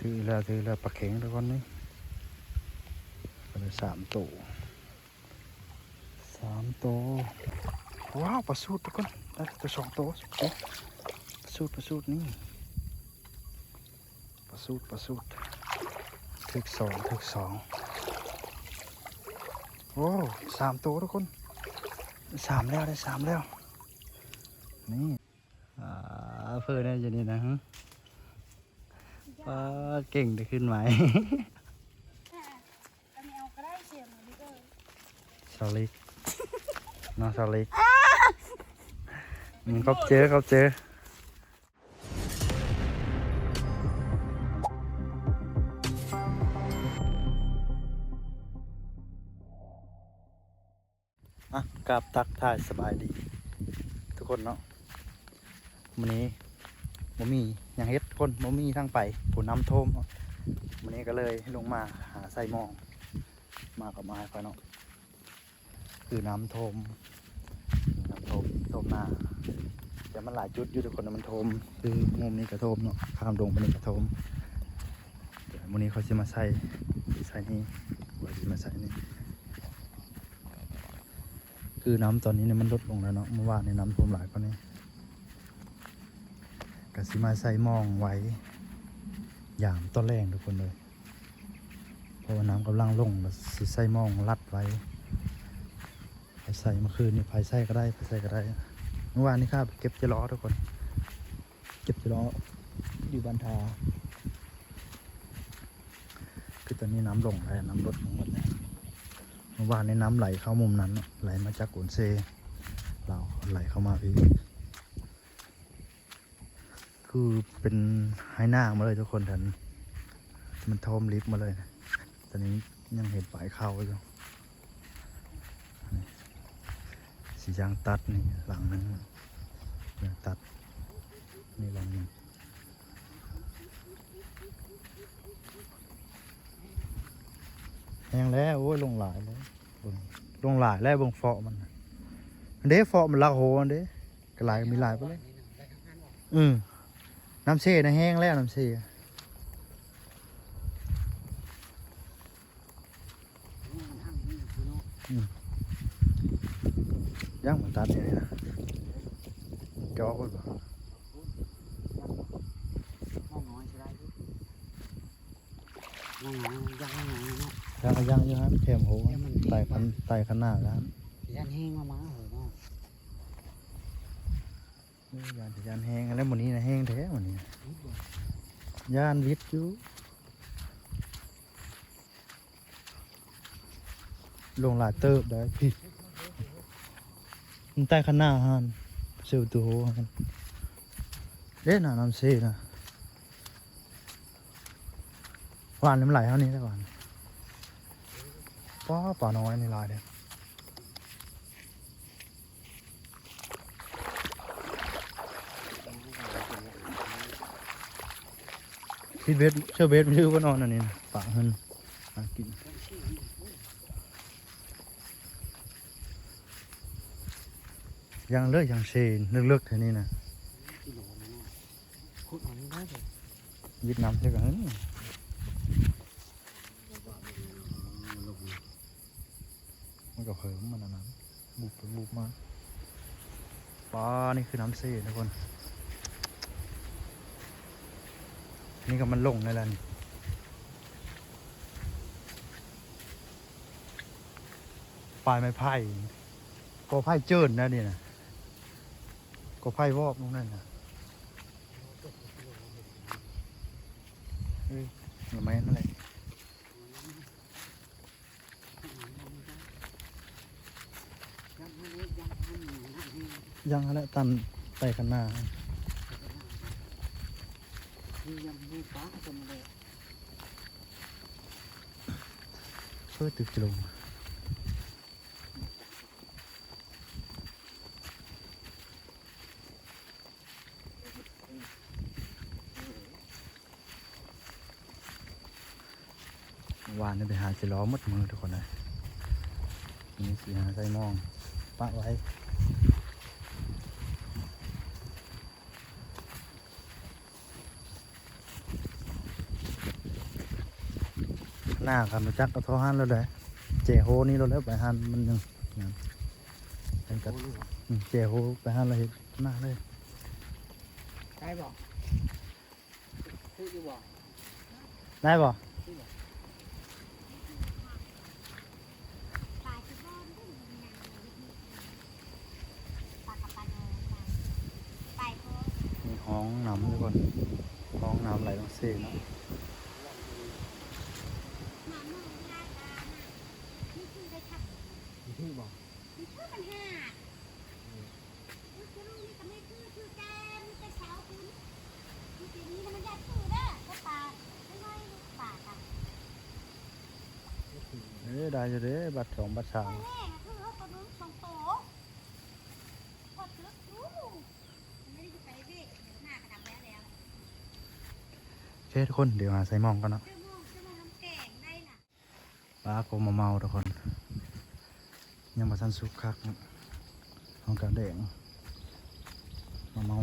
ถือแล้วถือแล้วปลาเข็งทุกคนนี่ก็ได้สามตัวสามตัวว้าวปลาสูตรทุกคนได้ตัวสองตัวปลาสูตรปลาสูตรนี่ปลาสูตรปลาสูตรถึกสองถึกสองโอ้สามตัวทุกคนสามแล้วได้สามแล้วนี่อ่าเพื่อนได้จะนี่นะฮะ ว่าเก่งได้ขึ้นไหมอันนี้เอาก็ได้เสียงมันก็สลิกน้องสลิกอืมเขาเจอเขาเจออะกราบทักทายสบายดี ทุกคนเนาะวันนี้บ่มีอย่างเฮ็ด คนบ่มีทางไปผู้น้ำท่วมวันนี้ก็เลยลงมาหาใส่มอง มากับม้คอยเนาะคือน้ำท่วมน้ำท่วมท่วมหน้าแต่มันหลายจุดอยู่ทุกคนนะมันท่วมคือมุมนี้กระท่วมเนาะข้ามดงไปนี่กระท่วมเดี๋ยววันนี้เขาจะมาใส่ใส่นี่ว่าจะมาใส่นี่คือน้ำตอนนี้เนี่ยมันลดลงแล้วเนาะเมื่อวานในน้ำท่วมหลายกว่านี้ กสิมาใส่มองไว้ อย่างต้นแรงทุกคนเลยเพราะว่าน้ำกำลังลงสิใส่มองรัดไว้ไปใส่เมื่อคืนนี่ไปใส่ก็ได้ไปใส่ก็ได้เมื่อวานนี้ครับเก็บจะล้อทุกคน เก็บจะล้ออยู่บันทาคือตอนนี้น้ำลงแล้วน้ำลดลงหมดแล้วเมื่อวานนี้น้ำไหลเข้ามุมนั้น ไหลมาจากกุนเซเราไหลเข้ามาพี่ คือเป็นไฮหน้ามาเลยทุกคนทันมันโทมลิฟต์มาเลยนะตอนนี้ยังเห็นปลายเข้าอยู่สียางตัดนี่หลังนึงยางตัดนี่หลังนึงยังแล้วโอ้ยลงหลายแล้วลงหลายแล้วบงเฟาะมันน่ะอันเด้เฟาะมันละโหอันเด้กลายมีหลายไปเลยอืม น้ำเช่นะแห้งแล้วน้ำเช่ย่างเหมือนตัดนี่นะจอคนบ่ห้องน้อยใช่ได้ห้องน้อยยังห้องน้อยเนาะย่างก็ย่างอยู่ครับแคมโหไต่ขันไต่ขันหน้าแล้วยันแห้งมามาเหรอเนาะ ยานยานแห้งแล้วหมันนี้นะแห้งแท้หมันนี้ยานวิทย์อยู่ลงหลายเติบได้พี่มันใต้ขันหน้าฮันเซลตัวโหฮันเล่นน่ะน้ำเซ่นะหวานน้ำไหลเท่านี้ได้หวานป้าป่าน้อยนี่ลายเด้อ พิดเบสเชื่อเบสไม่รู้ว่านอนอันนี้นะปากเงินหากินยังเลิกยังเชนเลิกๆแค่นี้นะกิโลนึงเนาะขุดเอานี้ได้เลยยิดน้ำใช่กันมันก็เพิ่มมันอันนั้นบุบไปบุบมาปลานี่คือน้ำเซ่ทุกคน นี่ก็มันลงในแล้วนี่ปลายไม้ไผ่ก็ไผ่เจินนะนี่นะก็ไผ่วอกตรงนั้นนะเฮ้ยหรือไม่นั่นแหละยังให้เลยังให้หนูให้ยังอะไรตันไปข้างหน้า คือยังให้ป้าจน เพื่อตึกลงวานนี่ไปหาสิล้อมดมือทุกคนเลยนี่สีหาใส่มองปะไว้ หน้ากันรู้จักกระท้อหันแล้วเลยเจโฮนี่เราแล้วไปหันมันยังยังเป็นกัโอ้บลูกอืมเจโฮไปหันเราเห็นหน้าเลยได้บอกซื้ออยู่บอกได้บ่ปลาที่บ้านก็มีนางปลากระปลาโนไปพอมีห้องน้ำทุกคนห้องน้ำไหลลงเซ่เนาะ หมาเมืองลาดาน่ะนี่คือได้ขับ ที่บอก นี่คือมันห้านี่คือลูกนี่ก็ไม่คือคือแกมีแต่เช้าคุณนี่ปีนี้นะมันอยากคือเด้อก็ปลาไม่น้อยลูกปลาค่ะ เอ้ยได้อยู่เด้ บัตรสองบัตรสามแม่นะคือเขาตัวนู้นสองโตพอตึกรู้ไม่ได้ไปเว้ยเดี๋ยวหน้ากระดับแล้แล้วเคทุกคนเดี๋ยวหาใส่มองกันเนาะเจ้าโมงเจ้าโมงน้ำแกงได้น่ะปลาโกมาเมาทุกคน ยังมาทันสุกคักเนาะห้องกระแดงมาเมา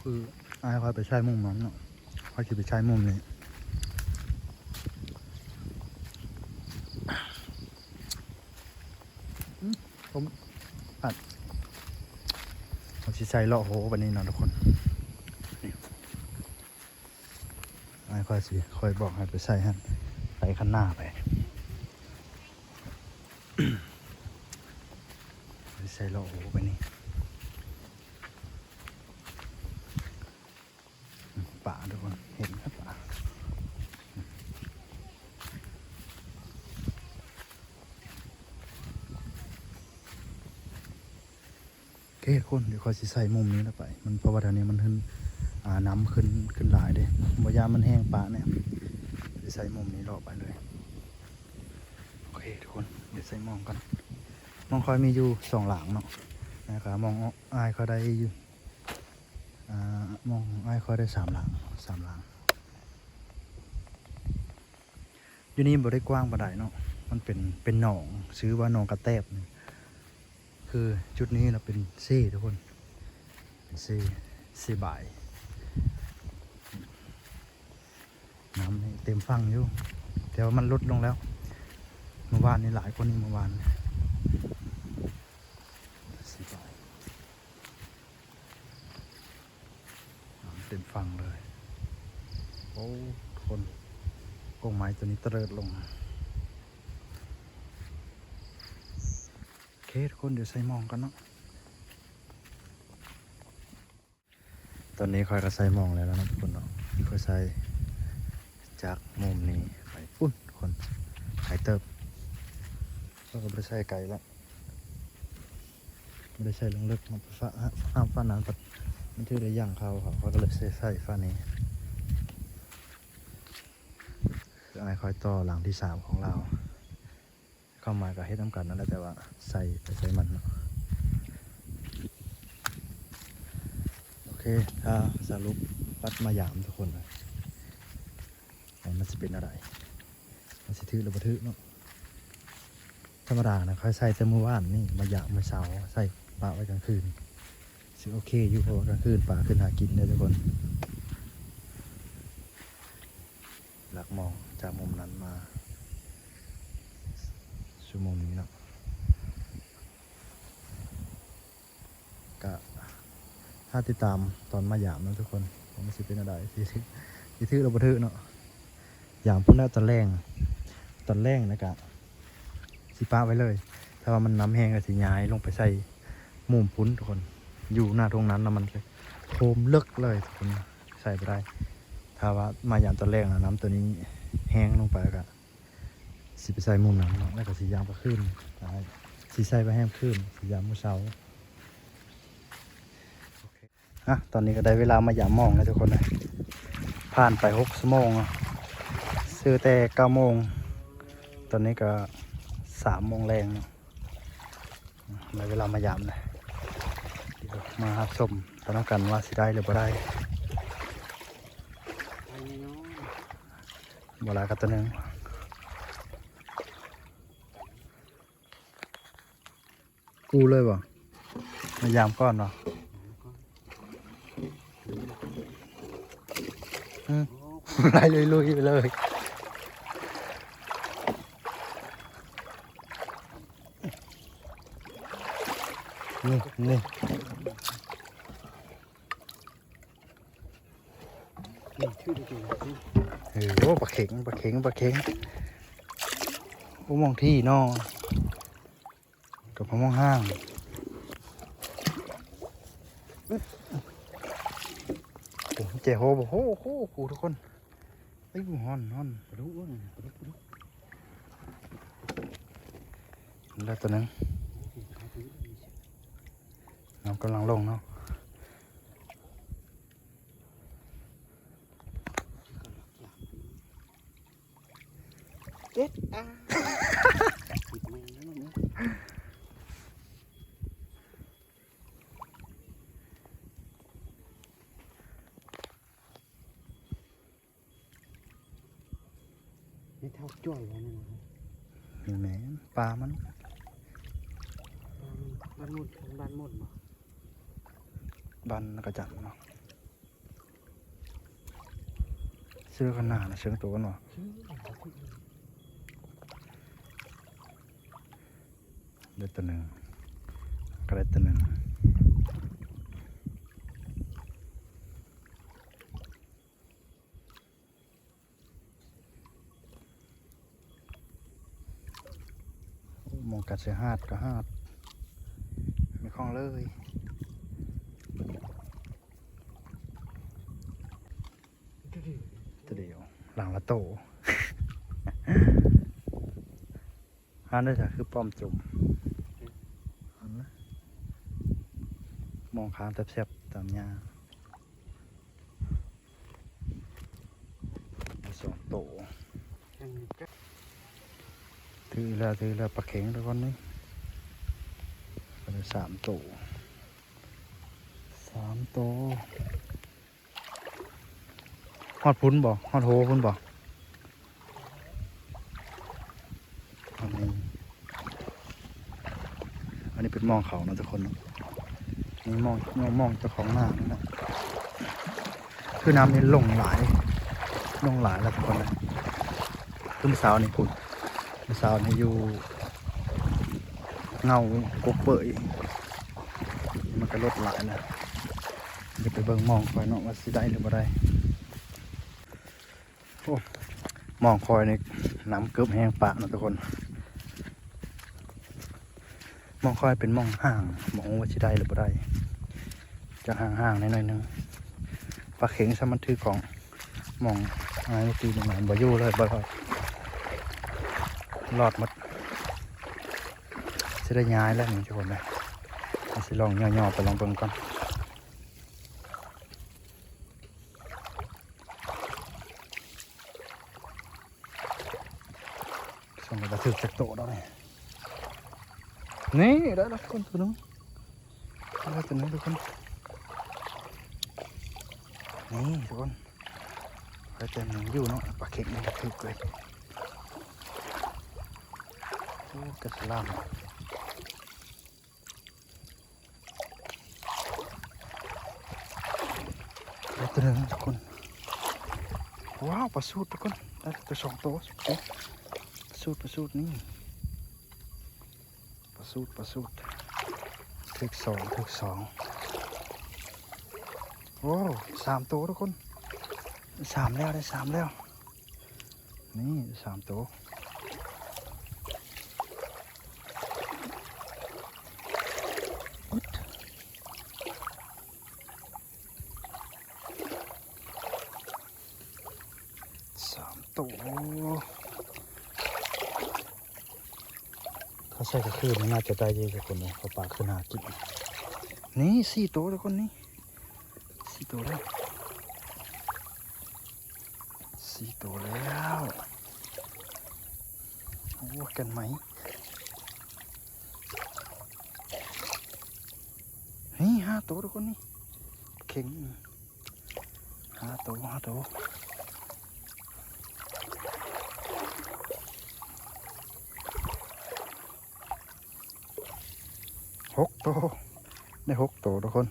คืออายคอยไปใช้มุมนั้นเนาะคอยจะไปใช้มุมนี้อืมผมอัด จะใช้เลาะโหวันนี้นะทุกคนไอ้ค่อยสิคอยบอกให้ไปใส่ฮันไปข้างหน้าไปไปใส่เลาะโหไปนี่อืมป่าทุกคนเห็นครับป่าโอเคนเดี๋ยวคอยสิใส่มุมนี้แล้วไป มันเพราะว่าแถวนี้มันขึ้นอ่าน้ำขึ้นขึ้นหลายเด้บ่ยามันแห้งปะเนี่ยเดี๋ยวใส่มุมนี้รอบไปเลยโอเคทุกคนเดี๋ยวใส่มองกันมองคอยมีอยู่สองหลังเนาะนะครับมองอายเขาได้อยู่อ่ามองอายเขาได้สามหลังสามหลังอยู่นี่บ่ได้กว้างบ่ได้เนาะมันเป็นเป็นหนองซื้อว่าหนองกระแตบนี่ คือจุดนี้เราเป็นเซ่ทุกคนเป็นเซ่เซ่บ่ายน้ำนี่เต็มฟังอยู่ แต่ว่ามันลดลงแล้ว เมื่อวานนี่หลายกว่านี้เมื่อวานสิบายน้ำเต็มฟังเลย โอ้คนกงไม้ตัวนี้เตลิดลงโอเค ทุกคนเดี๋ยวใส่มองกันเนาะตอนนี้คอยก็ใส่มองแล้วนะทุกคนเนาะคอยใส่จากมุมนี้ไปปุ้นคนหายเติบก็ไม่ได้ใส่ไก่ละไม่ได้ใส่ลงลึกมันฟ้าห้ามฟ้านั้นปัดมันถือได้ย่างเขาเขาเขาก็เลยใส่ใส่ฟ้านี้คือไอ้คอยต่อหลังที่สามของเรา เข้ามากับให้ำกันนั่นแหละแต่ว่าใส่ไปใส่มันโอเคถ้าสรุปปัดมาหยามทุกคนเลยว่ามันจะเป็นอะไร มันสิถือหรือบ่ถือเนาะธรรมดานะค่อยใส่แต่เมื่อวานนี่มายากมาเช้าใส่ปลาไว้กลางคืนสิโอเคอยู่เพราะว่ากลางคืนปลาขึ้นหากินได้ทุกคนหลักมองจากมุมนั้นมา สู่มุมนี้เนาะก็ถ้าติดตามตอนมาหยามนะทุกคนว่ามันสิเป็นอะไรสิถือสิถือหรือบ่ถือเนาะอย่างพุ่นแล้วตอนแรงตอนแรงนะกะสิป้าไว้เลย ถ้าว่ามันน้ำแห้งก็สิย้ายลงไปใส่มุมพุ้นทุกคน อยู่หน้าตรงนั้นนะมันโคมเลิกเลยทุกคนใส่ไปได้ ถ้าว่ามาอย่างตอนแรกนะน้ำตัวนี้แห้งลงไปก็ สิไปใส่มุมนั้นเนาะแล้วก็สียามก็ขึ้นได้สีใส่ไปแห้งขึ้นสียามมื้อเช้าโอเคอะตอนนี้ก็ได้เวลามาหยามมองแล้วทุกคนเลยผ่านไปหกชั่วโมงอะซื้อแต่เก้าโมง ตอนนี้ก็สามโมงแรงเนาะในเวลามายามเลยเดี๋ยวมารับชมตอนกันว่าสิได้หรือบ่ได้ไอ้น้องบ่หลายกับตัวหนึง กูเลยบ่มายามก่อนเนาะก็อืมโอ้ไล่ลุยๆไปเลยนี่นี่นี่ชื่อจริงๆชื่อเออโอ้ปลาเข็งปลาเข็งปลาเข็งโอ้มองที่นอ กับมะม่วงห้างโอ้เจ๋โหโอ้โหกูทุกคนไอ้ยฮอนฮอนปลาดุกว่าไงปลุกปลุกแล้วตัวนึงน้ำกำลังลงเนาะ เจ็ดอะปิดแมงแล้วนะ นี่เท่าจ้อยแล้วนี่นะนี่แหมปลามันบ้านมุดบ้านมุดบ่บันกระจับเนาะเสื้อขนาดนะเสื้อตัวกันวะชื่ออะไรชื่อเด็ดตัวหนึ่งกระเด็ดตัวหนึ่งโอ้มอง กัดเสียหาดก็หาดไม่คล่องเลยตัวเดียวหลังละโตฮานได้จากคือป้อมจุ่มอันนะมองขามแทบๆตามยามีสองโตยังมีจัก ถือแล้วถือแล้วปลาเข็งทุกคนนี่ก็เลยสามโตสามโตฮอดพุ้นบ่ฮอดโหพุ้นบ่อันนี้อันนี้เป็นมองเขานะทุกคนเนาะนี่มองมองมองเจ้าของหน้านะคือน้ำนี่ลงหลายลงหลายแล้วทุกคนนะคือเมื่อเช้านี่คุณ เมื่อเช้านี่อยู่ เงากบเปยมันก็ลดหลายแล้วเดี๋ยวไปเบิ่งมองคอยเนาะว่าสิได้หรือบ่ได้โอ้มองคอยนี่น้ำเกือบแห้งปากนะทุกคน มองคอยเป็นมองห่างมองว่าสิได้หรือบ่ได้จะห่างๆหน่อยๆนึงปลาเข็งสมันถือของมองอะไรเมื่อกี้นี่มันบ่อยู่เลยบ่รอด รอดหมดจะได้ย้ายแล้วนี่ทุกคนเลยเอาสิลองย่อๆไปลองเบิ่งก่อนส่งไปถึกจากโตแล้วนี่นี่ได้แล้วทุกคนตัวนึงได้แล้วตัวนึงทุกคนนี่ทุกคนไปเต็มหนึ่งอยู่เนาะปลาเข็งมันจะถึกเลย กระสลามได้ตัวนึงทุกคน ว้าวปลาสูตรทุกคนได้ตัวสองตัวโอ้ปลาสูตรปลาสูตรนี่ปลาสูตรปลาสูตรถึกสองถึกสองโอ้สามตัวทุกคนสามแล้วได้สามแล้ว นี่สามตัว สามตัวถ้าใส่กระคือนน่าจะได้เยอะกว่าคนเลยเขาะปลาขึ้นหากินนี่สี่ตัวแล้วคนนี้สี่ตัวแล้วสี่ตัวแล้วโอ้กันไหมนี่ห้าตัวทุกคนนี่เข่งห้าตัวห้าตัว หกตัวได้หกตัวทุกคน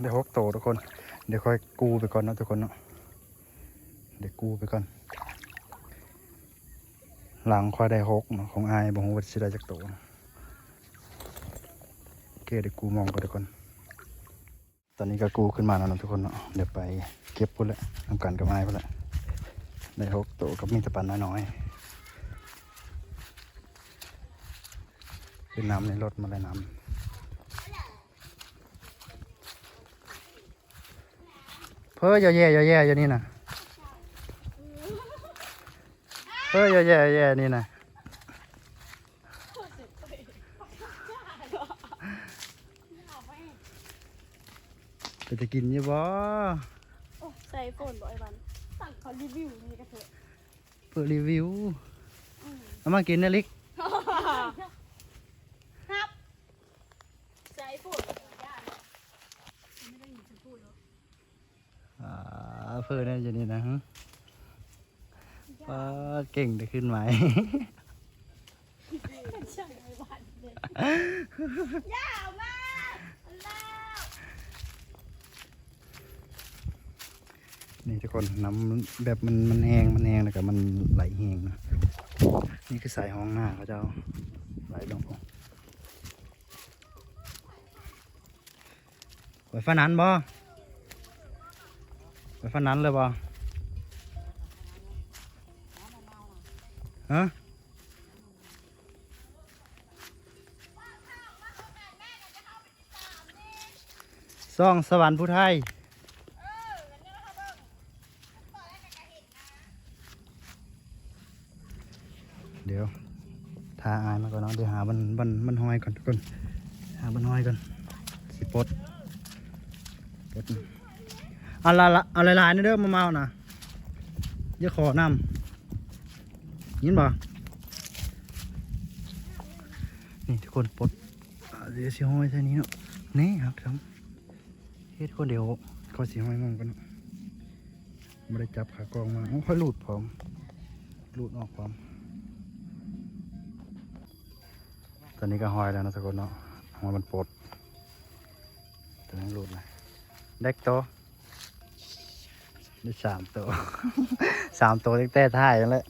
ได้หกโตวทุกคน เดี๋ยวค่อยกูไปก่อนนะทุกคนเนาะเดี๋ยวกูไปก่อน หลังค่อยได้หกเนาะของไอายบอกว่าสิได้จักโตวโอเคเดี๋ยวกูมองก่อนทุกคน ตอนนี้ก็กูขึ้นมาแล้วนะทุกคนเนาะเดี๋ยวไปเก็บพุ่นละทำกันกับไอายพุ่นละ ได้หกโตวกับมีแตะปันน้อยๆขึ้นน้ำในรถมาเลยน้ำเพ้อเยอะแย่เยอะแย่อยู่นี่นะเพ้อเยอะแย่แย่นี่นะไปจะกินอยี่บ่โอ้ใส่ฝนบ่อยวันสั่ง เขารีวิวนี่ก็เถอะเปิดรีวิวเอามากินนะลิกครับใส่ฝนอ่าเพื่อเนี่ยอยู่นี่นะฮะว้าเก่งได้ขึ้นไหมช่างไม่หวานเลยย่าเอามาแล้ว นี่ทุกคนน้ำแบบมันมันแห้งมันแห้งแล้วก็มันไหลแห้งนะนี่คือสายห้องหน้าเขาเจ้าไหลลงไปฟ้านั้นบ่ไปฟ้านั้นเลยบ่ฮะซ่องสวรรค์ผู้ไทย เดี๋ยวทาอายมาก่อนเนาะเดี๋ยวหาบันบันบันห้อย ก่อนหาบันห้อยก่อนสิปลดปลดเอาละละเอาหลายๆนี่เด้อมาเมานะอย่าขอนำยินบ่นี่ทุกคนปลดเดี๋ยวสิห้อยใส่นี้เนาะนี่ครับครับเฮ็ดคนเดียวก็สิห้อยมั่งกันไม่ได้จับขากองมาเอาค่อยหลุดพร้อมหลุดออกพร้อม ตอนนี้ก็ห้อยแล้วนะทุกคนเนาะหอยมันปลดตัวนี้หลุดเลยเด็กโตวได้สามตัวสามตัวตั้งแต่ท้ายนั่นแหละ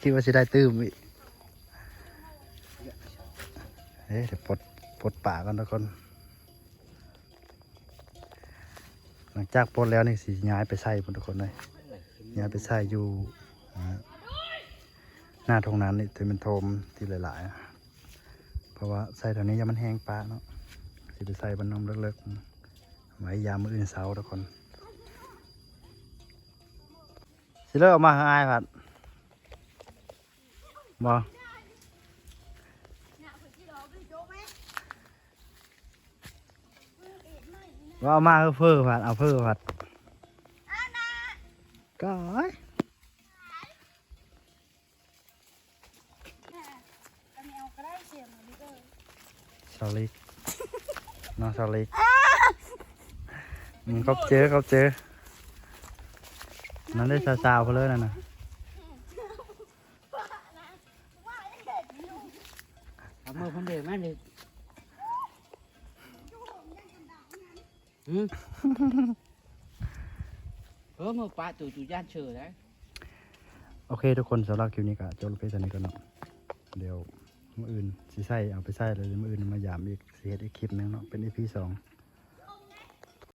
คิดว่าจะได้ตื้มอีกเฮ้ยเดี๋ยวปลดปลดป่ากันทุกคน หลังจากปลดแล้วนี่สิย้ายไปใส่พุ่นทุกคนเลยย้ายไปใส่อยู่หน้าทงนั้นนี่ที่เป็นโทมที่หลายๆ เพราะว่าใส่แถวนี้ยามันแห้งปลาเนาะสิไปใส่บนนมเล็กๆไว้ยามมื้ออื่นเช้าทุกคนสิเลิกออกมาให้อายผัดบ่เนี่ยคนที่รอไปโจ๊กไหมว่าเอามาเพื่อผัดเอาเพื่อผัดอ่านะก็ เนี่ยก็ไม่เอาก็ได้เสียงมันก็ สลิกน้องสลิกอืมเขาเจอเขาเจอ นั่นได้สาวๆเขาเลยนั่นน่ะว่าไอ้เด็กอยู่เอามือคนเดียวมาเลยหืมเออมือปลาตู่ตู่ย่านเชื่อได้โอเคทุกคนสำหรับคลิปนี้ก็จบลงไปตอนนี้ก่อนเนาะเดี๋ยว มื่ออื่นสิใส่เอาไปใส่เลยมื่ออื่นมายามอีกสิเฮ็ดอีกคลิปนึงเนาะเป็นอีพีสอง